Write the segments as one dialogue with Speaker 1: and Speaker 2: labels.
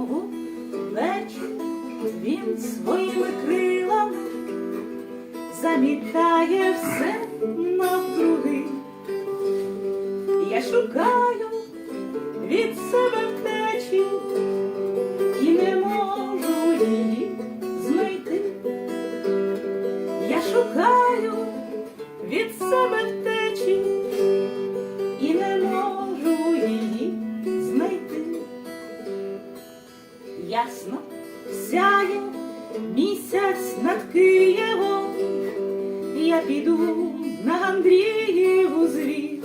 Speaker 1: Знову вечір він своїми крилами замітає все навкруги. Я шукаю Ясно сяє місяць над Києвом, я піду на Андріїву звіз.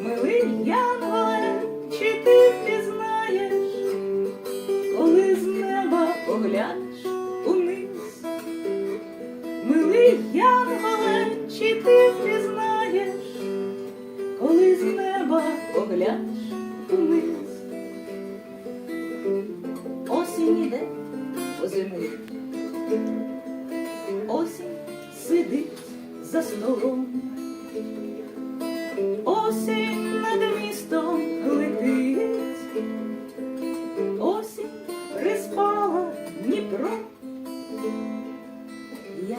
Speaker 1: Милий Янголе, чи ти впізнаєш, коли з неба поглянеш униз? Милий Янголе, чи ти впізнаєш, коли з неба поглянеш Осінь іде по землі, осінь сидить за столом. Осінь над містом летить, осінь приспала Дніпро. Я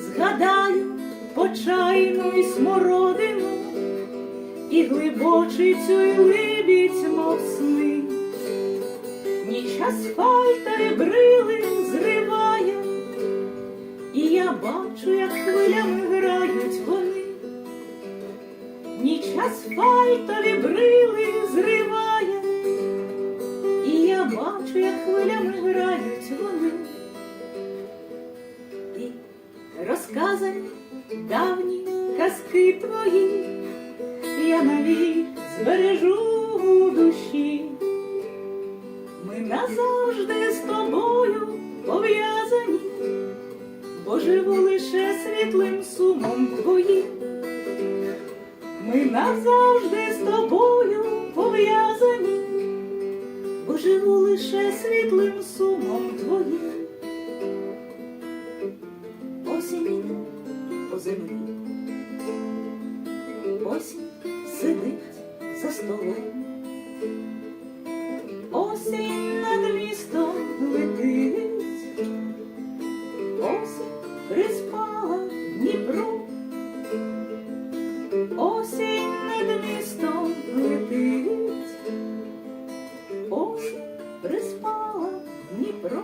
Speaker 1: згадаю почайну й смородину і глибочицю й либідь, мов сни. Ніч асфальтові брили зриває, і я бачу, як хвилями грають вони. Ніч асфальтові брили зриває, і я бачу, як хвилями грають вони. І розказані давні казки твої, я навік збережу у душі. Назавжди з тобою пов'язані, бо живу лише світлим сумом твоїм. Ми назавжди з тобою пов'язані, бо живу лише світлим сумом твоїм. Осінь по землі, осінь сидить за столом. Осінь приспала Дніпру, Осінь над містом летить, осінь приспала Дніпро.